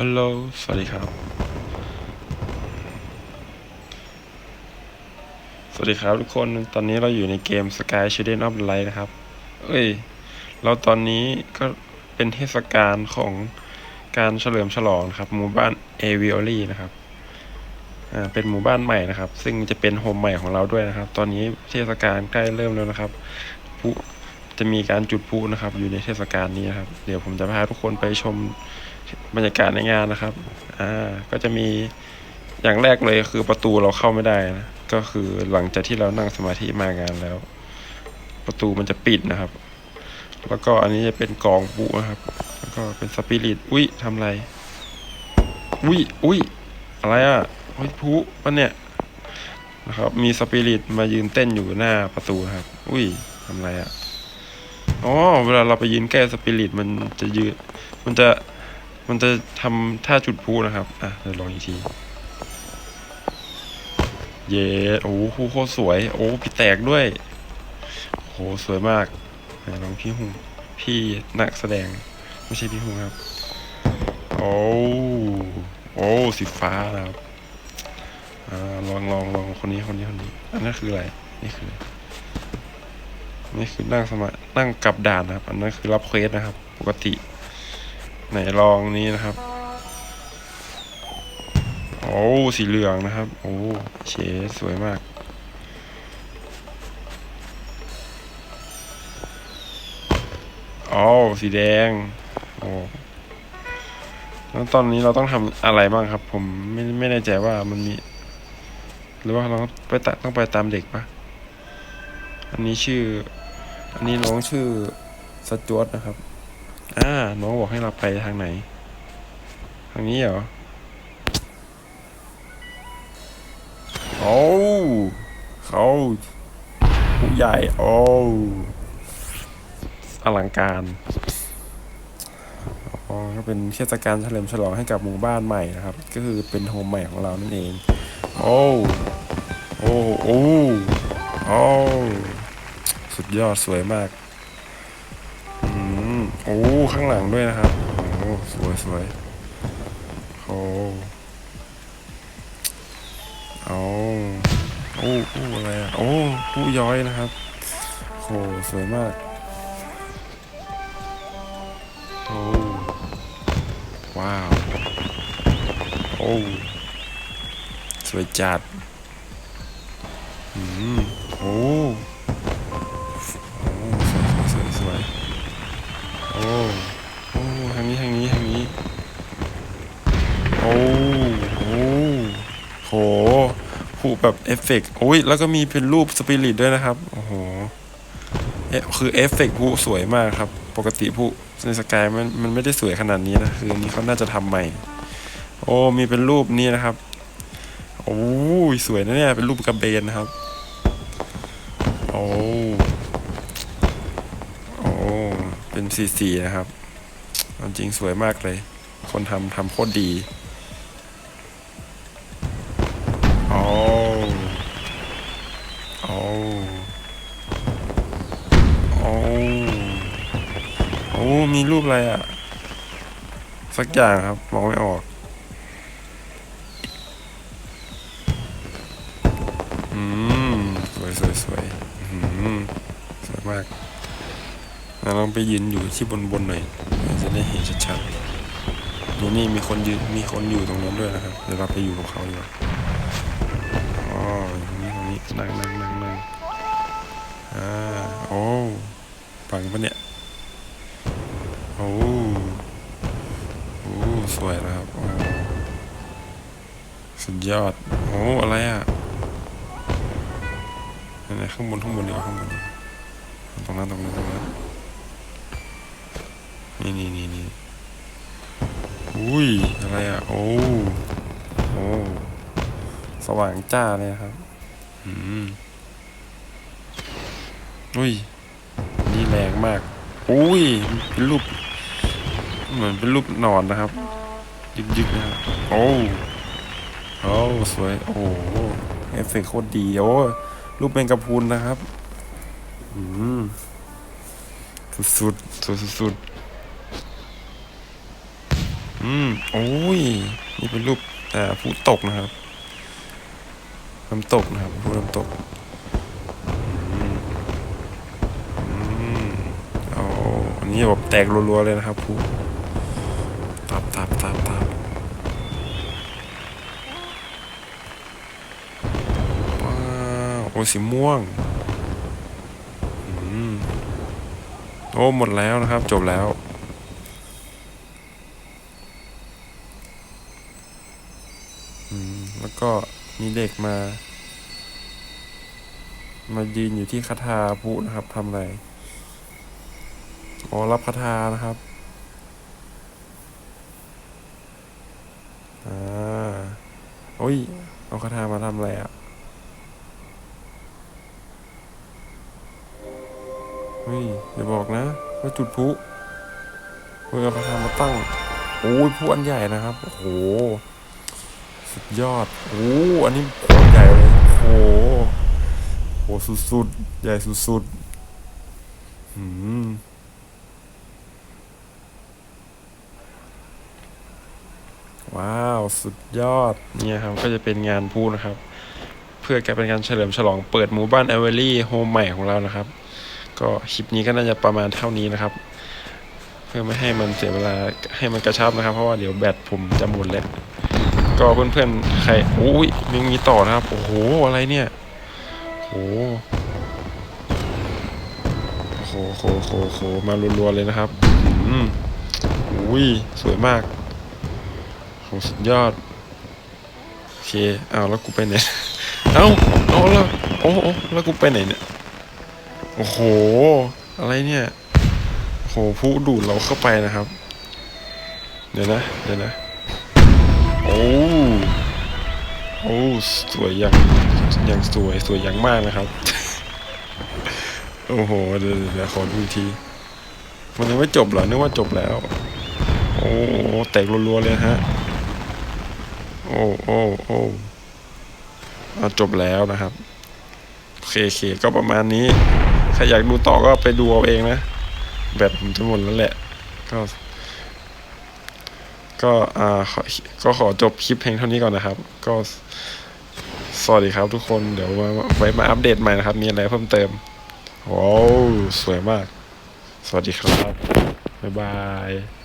ฮัลโหล สวัสดีครับ สวัสดีครับทุกคน ตอนนี้เราอยู่ในเกม Sky Children of Light นะครับ เอ้ย เราตอนนี้ก็เป็นเทศกาลของการเฉลิมฉลองครับ หมู่บ้านเอวิโอลีนะครับ อ่า เป็นหมู่บ้านใหม่นะครับ ซึ่งจะเป็นโฮมใหม่ของเราด้วยนะครับ ตอนนี้เทศกาลใกล้เริ่มแล้วนะครับพลุ จะมีการจุดพลุนะครับ อยู่ในเทศกาลนี้นะครับ เดี๋ยวผมจะพาทุกคนไปชมบรรยากาศในงานนะครับ อ่า ก็จะมีอย่างแรกเลยคือประตูเราเข้าไม่ได้นะก็คือหลังจากที่เรานั่งสมาธิมางานแล้ว ประตูมันจะปิดนะครับ แล้วก็อันนี้จะเป็นกองพลุนะครับ แล้วก็เป็นสปิริตอุ้ยทำอะไร อุ้ยอุ้ยอะไรอะเฮ้ยพุปะเนี่ยนะครับ มีสปิริตมายืนเต้นอยู่หน้าประตูครับ อุ้ยทำอะไรอะ อ๋อเวลาเราไปยืนใกล้สปิริตมันจะยืนมันจะมันจะทำท่าจุดพลุนะครับ อะเดี๋ยวลองอีกที เย้โอ้โหโคตรสวย โอ้พี่แตกด้วยโหสวยมากนลองพี่หุงพี่นักแสดง ไม่ใช่พี่หุงครับ โอ้โอ้สีฟ้านะครับ อ่าลองลองลองคนนี้คนนี้คนนี้ อันนั้นคืออะไร นี่คือ นี่คือนั่งสมานั่งกลับด่านนะครับ อันนั้นคือรับเควสนะครับ ปกติ ไหนลองนี้นะครับโอ้สีเหลืองนะครับ โอ้เชดสวยมากโอ้สีแดง โอ้แล้วตอนนี้เราต้องทำอะไรบ้างครับ ผมไม่ไม่แน่ใจว่ามันมี หรือว่าเราไปตต้องไปตามเด็กปะอันนี้ชื่อ อันนี้น้องชื่อสจวตนะครับ อ่า น้องบอกให้เราไปทางไหน ทางนี้เหรอ โอ้ เขาผู้ใหญ่ โอ้อลังการ อ๋อ ก็เป็นเทศกาลเฉลิมฉลองให้กับหมู่บ้านใหม่นะครับ ก็คือเป็นโฮมใหม่ของเรานั่นเอง โอ้ โอ้ โอ้ โอ้ สุดยอดสวยมากอืมโอ้ข้างหลังด้วยนะครับโอ้สวยสวยโอ้เอาโอ้โอ้อะไรอะโอ้ผู้ย้อยนะครับโอ้สวยมากโอ้ว้าวโอ้สวยจัดอืมโอ้ ผูแบบเอฟเฟกต์โอ้ยแล้วก็มีเป็นรูปสปิริตด้วยนะครับ โอ้โหเอคือเอฟเฟกต์ผู้สวยมากครับ ปกติผู้ในสกายมันมันไม่ได้สวยขนาดนี้นะ คืออันนี้เขาน่าจะทำใหม่ โอ้ มีเป็นรูปนี้นะครับ โอ้ยสวยนะเนี่ย เป็นรูปกระเบนนะครับ โอ้โอ้เป็นสีสีนะครับจริงสวยมากเลย คนทำทำโคตรดี โอ้โอ้มีรูปอะไรอะ สักอย่างครับมองไม่ออก อืม สวยสวยสวยอืมสวยมากเราลองไปยืนอยู่ที่บนบนหน่อย จะได้เห็นชัดๆนี่นี่มีคนยืนมีคนอยู่ตรงนั้นด้วยนะครับ เดี๋ยวเราไปอยู่กับเขาดีกว่าอ๋อตรงนี้ตรงนี้นั่งนั่งนั่งนั่งอ่า ปังปะเนี่ย โอ้โอ้สวยนะครับโอ้สุดยอด โอ้อะไรอะไหนข้างบนข้างบนเดี๋ยวข้างบนตรงนั้นตรงนั้นตรงนั้นนี่นี่นี่นี่อุ้ยอะไรอะ โอ้โอ้สว่างจ้าเลยครับ อืมอุ้ย นี่แรงมาก อุ้ยเป็นรูป เหมือนเป็นรูปนอนนะครับ ยึกยึกๆนะครับโอ้โอ้สวย โอ้เอฟเฟกต์โคตรดีโอ้รูปเป็นกระพุนนะครับ อืมสุดๆสุดสุดๆอือืมโอ้ยนี่เป็นรูปอ่าผู้ตกนะครับน้ำตกนะครับผู้น้ำตก อืมอืมเอาอันนี้แบบแตกรัวๆเลยนะครับผู้ตับตับตับตับว้าวโอ้สีม่วงอืมโอ้หมดแล้วนะครับ จบแล้วอืมแล้วก็มีเด็กมา มายืนอยู่ที่คาถาพูนะครับทำอะไร อ๋อรับคาถานะครับอ่าโอ้ย เอาคาถามาทำอะไรอะเฮ้ยอย่าบอกนะว่าจุดพลุเพื่อเอาคาถามาตั้ง โอ้ยพลุอันใหญ่นะครับ โอ้โห สุดยอด โอ้อันนี้โคตรใหญ่เลยโอ้โหโหสุดๆ ใหญ่สุดๆหืม ว้าว สุดยอด เนี่ยครับ ก็จะเป็นงานพูดนะครับ เพื่อการเป็นการเฉลิมฉลองเปิดหมู่บ้านเอเวอรี่โฮมใหม่ของเรานะครับ ก็คลิปนี้ก็น่าจะประมาณเท่านี้นะครับ เพื่อไม่ให้มันเสียเวลาให้มันกระชับนะครับ เพราะว่าเดี๋ยวแบตผมจะหมดแล้ว ก็เพื่อนๆใครโอ้ยยังมีต่อนะครับ โอ้โห อะไรเนี่ยโอ้โหโอ้โหโหโหโหมารัวๆเลยนะครับ อืมอุ้ยสวยมาก สุดยอด โอเคอ้าวแล้วกูไปไหน เอ้าเอาแล้วโอ้โหแล้วกูไปไหนเนี่ย โอ้โห อะไรเนี่ยโหผู้ดูดเราเข้าไปนะครับ เดี๋ยวนะ เดี๋ยวนะ โอ้โอ้สวยอย่างอย่างสวยสวยอย่างมากนะครับ โอ้โห เดี๋ยวเดี๋ยวขอดูอีกที มันยังไม่จบเหรอ นึกว่าจบแล้ว โอ้แตกรัวๆเลยฮะ โอ้โอ้โอ้จบแล้วนะครับโอเคโอเคก็ประมาณนี้ ใครอยากดูต่อก็ไปดูเอาเองนะ แบตผมจะหมดแล้วแหละ ก็ก็อ่าก็ขอจบคลิปเพลงเท่านี้ก่อนนะครับ ก็สวัสดีครับทุกคนเดี๋ยวไว้มาอัปเดตใหม่นะครับ มีอะไรเพิ่มเติมว้าวสวยมาก สวัสดีครับ บ๊ายบาย